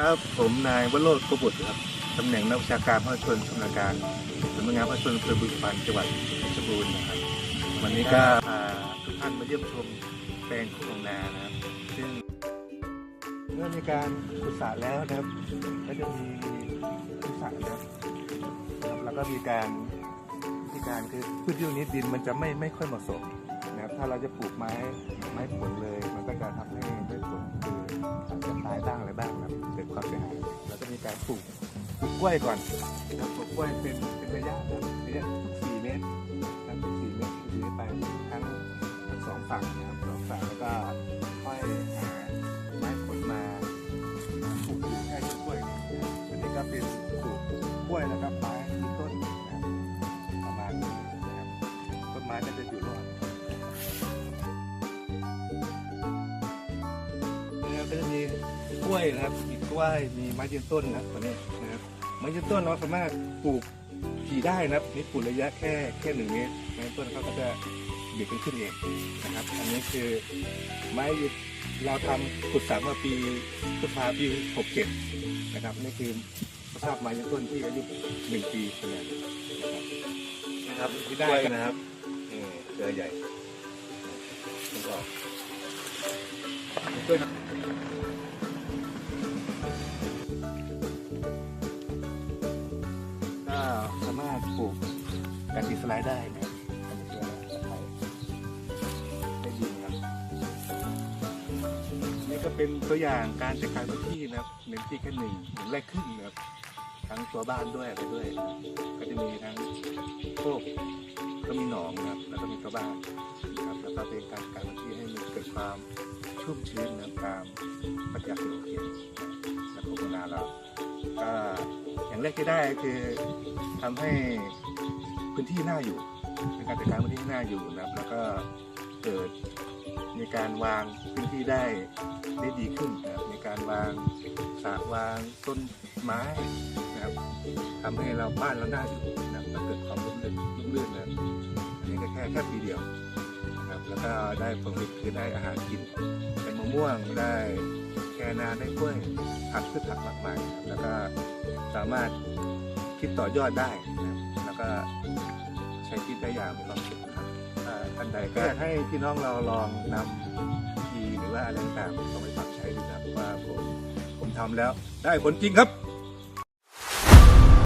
ครับผมนายวโรจน์กบุตรครับตำแหน่งนักวิชาการภาคชนชำนาญการสำนักงานภาคชนอำเภอบึงพรรณจังหวัดเพชรบูรณ์นะครับ วันนี้ก็พาทุกท่านมาเยี่ยมชมแปลงของนานะครับ ซึ่งเมื่อมีการขุดสระแล้วนะครับ ก็จะมีขุดสระนะครับครับแล้วก็มีการวิธีการคือพืชที่ตรงนี้ดินมันจะไม่ไม่ค่อยเหมาะสมนะครับถ้าเราจะปลูกไม้ไม้ผลเลย มันก็จะทำให้ กล้วยก่อนนะครับปลูกกล้วยเป็นเป็นระยะนะครับระยะทุกสี่เมตรนะครับทุกสี่เมตรคือไปทั้งทั้งสองฝั่งนะครับสองฝั่งแล้วก็ค่อยหาไม้ผลมาปลูกอยู่แค่ต้นกล้วยนะครับอันนี้ก็เป็นปลูกกล้วยแล้วก็ไม้ยืนต้นนะครับประมาณนี้นะครับต้นไม้ก็จะอยู่รอดนะครับก็จะมีกล้วยนะครับมีกล้วยมีไม้ยืนต้นนะครับตัวนี้นะครับ ไม้ยืนต้นเราสามารถปลูกขี่ได้นะครับนี่ปลูกระยะแค่แค่หนึ่งเมตรไม้ยืนต้นเขาก็จะบิดขึ้นขึ้นเองนะครับ อันนี้คือไม้ยืนเราทำขุดสระเมื่อปีพฤษภาปี67นะครับนี่คือสภาพไม้ยืนต้นที่อายุหนึ่งปีเท่านั้นนะครับที่ได้ได้กันนะนะคครัรับบนี่เจอใหญ่แล้วก็ก็ การะสีสไลด์ได้นะครับอันนี้คือตะไรได้ดีนะครับ นี่ก็เป็นตัวอย่างการจัดการพื้นที่นะครับหนึ่งที่แค่หนึ่งหนึ่งไร่ครึ่งนะครับ ทั้งตัวบ้านด้วยอะไรด้วย ก็จะมีทั้งโคกก็มีหนองนะครับ แล้วก็มีตัวบ้านนะครับ แล้วก็เป็นการจัดการพื้นที่ให้มีเกิดความชุ่มชื้นนะครับ อย่างแรกที่ได้คือทำให้พื้นที่น่าอยู่เป็นการจัดการพื้นที่น่าอยู่นะครับแล้วก็เกิดในการวางพื้นที่ได้ได้ดีขึ้นนะครับในการวางสระวางต้นไม้นะครับทำให้เราบ้านเราน่าอยู่นะครับแล้วเกิดความร่มรื่นร่มรื่นนะอันนี้ก็แค่แค่ปีเดียวนะครับแล้วก็ได้ผลผลิตคือได้อาหารกินเป็นมะม่วงได้แคนาได้กล้วยผักพืชผักมากมายแล้วก็ สามารถคิดต่อยอดได้นะครับแล้วก็ใช้คิดได้อย่างมีความสุขครับถ้าท่านใดก็อยากให้พี่น้องเราลองนำทีหรือว่าอะไรต่างๆลองไปปรับใช้ดูนะครับว่าผมผมทำแล้วได้ผลจริงครับ